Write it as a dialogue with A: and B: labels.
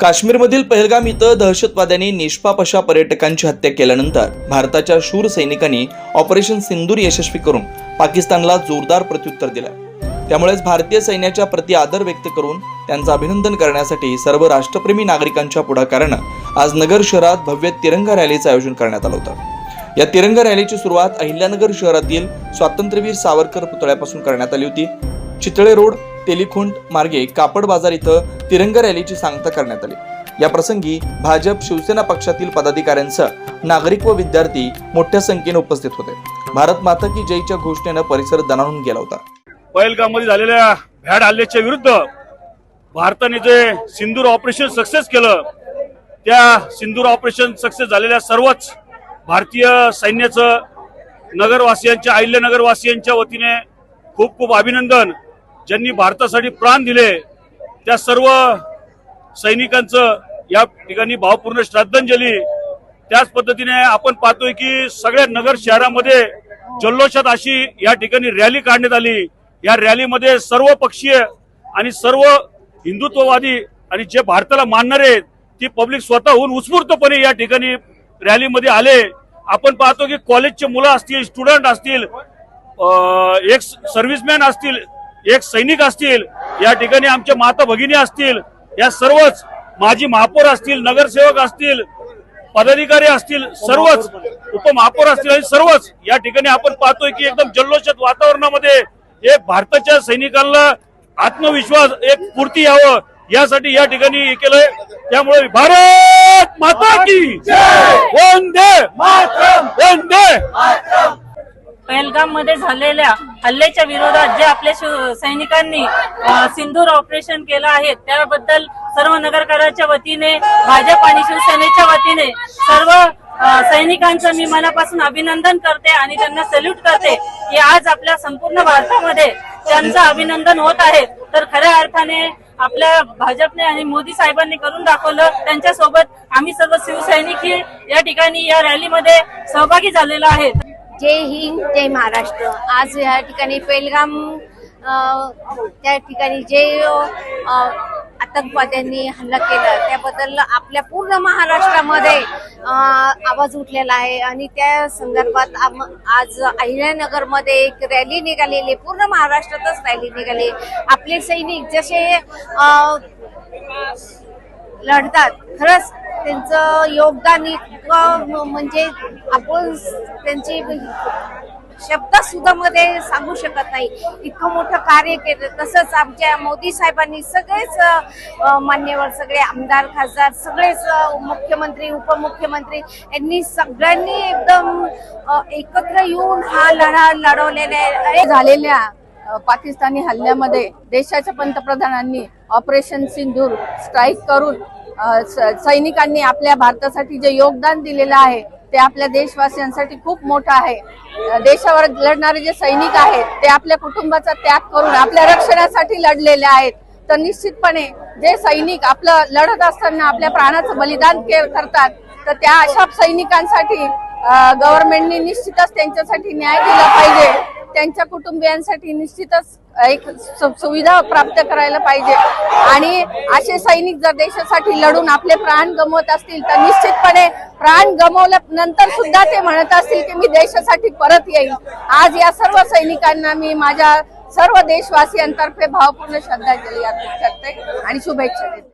A: काश्मीरमधील पहलगाम इथं दहशतवाद्यांनी निष्पाप अशा पर्यटकांची हत्या केल्यानंतर भारताच्या शूर सैनिकांनी ऑपरेशन सिंदूर यशस्वी करून पाकिस्तानला जोरदार प्रत्युत्तर दिलं. त्यामुळेच भारतीय सैन्याच्या प्रति आदर व्यक्त करून त्यांचं अभिनंदन करण्यासाठी सर्व राष्ट्रप्रेमी नागरिकांच्या पुढाकारानं आज नगर शहरात भव्य तिरंगा रॅलीचं आयोजन करण्यात आलं होतं. या तिरंगा रॅलीची सुरुवात अहिल्यानगर शहरातील स्वातंत्र्यवीर सावरकर पुतळ्यापासून करण्यात आली होती. चितळे रोड तेलिखुंट मार्गे कापड बाजार इथं तिरंगा रॅलीची सांगता करण्यात आली. या प्रसंगी भाजप शिवसेना पक्षातील पदाधिकाऱ्यांसह नागरिक व विद्यार्थी मोठ्या संख्येने उपस्थित होते. भारत माता की जयच्या घोषणेनं परिसर दणाणून गेला होता.
B: पहलगाममध्ये झालेल्या भ्याड हल्ल्याच्या विरुद्ध भारताने जे सिंदूर ऑपरेशन सक्सेस केलं त्या सिंदूर ऑपरेशन सक्सेस झालेल्या सर्वच भारतीय सैन्याचं नगरवासियांच्या अहिल्यानगरवासियांच्या वतीने खूप खूप अभिनंदन. ज्यांनी भारतासाठी प्राण दिले त्या सर्व सैनिकांचं या ठिकाणी भावपूर्ण श्रद्धांजली. त्याच पद्धतीने आपण पाहतोय की सगळ्या नगर शहरामध्ये जल्लोषात अशी या ठिकाणी रॅली काढण्यात आली. या रॅलीमध्ये सर्व पक्षीय आणि सर्व हिंदुत्ववादी आणि जे भारताला मानणारे आहेत, ती पब्लिक स्वतःहून उत्स्फूर्तपणे या ठिकाणी रॅलीमध्ये आले. आपण पाहतो की कॉलेजचे मुलं असतील स्टुडंट असतील एक सर्व्हिसमॅन असतील एक सैनिक असतील या ठिकाणी आमच्या माता भगिनी असतील या सर्वच माजी महापौर असतील नगरसेवक असतील पदाधिकारी असतील सर्वच उपमहापौर असतील आणि सर्वच या ठिकाणी आपण पाहतोय की एकदम जल्लोषात वातावरणामध्ये एक भारताच्या सैनिकांना आत्मविश्वास एक पूर्ती यावं यासाठी या ठिकाणी हे केलंय. त्यामुळे भारत माता की वंदे वंदे!
C: पहलगाममध्ये झालेल्या हल्ल्याच्या विरोधात जे आपल्या शिव- सैनिकांनी सिंधूर ऑपरेशन केलं आहे त्याबद्दल सर्व नगरकराच्या वतीने भाजप आणि शिवसेनेच्या वतीने सर्व सैनिकांचं मी मनापासून अभिनंदन करते आणि त्यांना सल्यूट करते की आज आपल्या संपूर्ण भारतामध्ये त्यांचं अभिनंदन होत आहे. तर खऱ्या अर्थाने आपल्या भाजपने आणि मोदी साहेबांनी करून दाखवलं त्यांच्यासोबत आम्ही सर्व शिवसैनिक ही या ठिकाणी या रॅलीमध्ये सहभागी झालेलो आहेत
D: जय हिंद जय महाराष्ट्र आज या ठिकाणी पेलगाम त्या ठिकाणी जे आतंकवाद्यांनी हल्ला केला त्याबद्दल आपल्या पूर्ण महाराष्ट्रामध्ये आवाज उठलेला आहे आणि त्या संदर्भात आम- आज अहिल्यानगरमध्ये एक रॅली निघालेली आहे. पूर्ण महाराष्ट्रातच रॅली निघाली आपले सैनिक जसे लढतात खरंच त्यांचं योगदान इतकं म्हणजे आपण त्यांची शब्द सुद्धा मध्ये सांगू शकत नाही. इतकं मोठं कार्य केलं. तसंच आमच्या मोदी साहेबांनी सगळेच मान्यवर सगळे आमदार खासदार सगळेच मुख्यमंत्री उपमुख्यमंत्री यांनी सगळ्यांनी एकदम एकत्र येऊन हा लढा लढवलेला आहे.
E: झालेल्या पाकिस्तानी हल्ल्यामध्ये देशाच्या पंतप्रधानांनी ऑपरेशन सिंधूर स्ट्राईक करून सैनिकांनी आपल्या भारतासाठी जे योगदान दिलेलं आहे ते आपल्या देशवासियांसाठी खूप मोठं आहे. देशावर लढणारे जे सैनिक आहेत ते आपल्या कुटुंबाचा त्याग करून आपल्या रक्षणासाठी लढलेले आहेत. तर निश्चितपणे जे सैनिक आपलं लढत असताना आपल्या प्राणाचं बलिदान के- करतात तर त्या अशा सैनिकांसाठी गव्हर्नमेंटने निश्चितच त्यांच्यासाठी न्याय दिला पाहिजे. त्यांच्या कुटुंबियांसाठी निश्चितच एक सु- सुविधा प्राप्त करायला पाहिजे. आणि असे सैनिक जर देशासाठी लढून आपले प्राण गमवत असतील तर निश्चितपणे प्राण गमवल्यानंतर सुद्धा ते म्हणत असतील की मी देशासाठी परत येईल. आज या सर्व सैनिकांना मी माझ्या सर्व देशवासियांतर्फे भावपूर्ण श्रद्धांजली अर्पित करते आणि शुभेच्छा देते.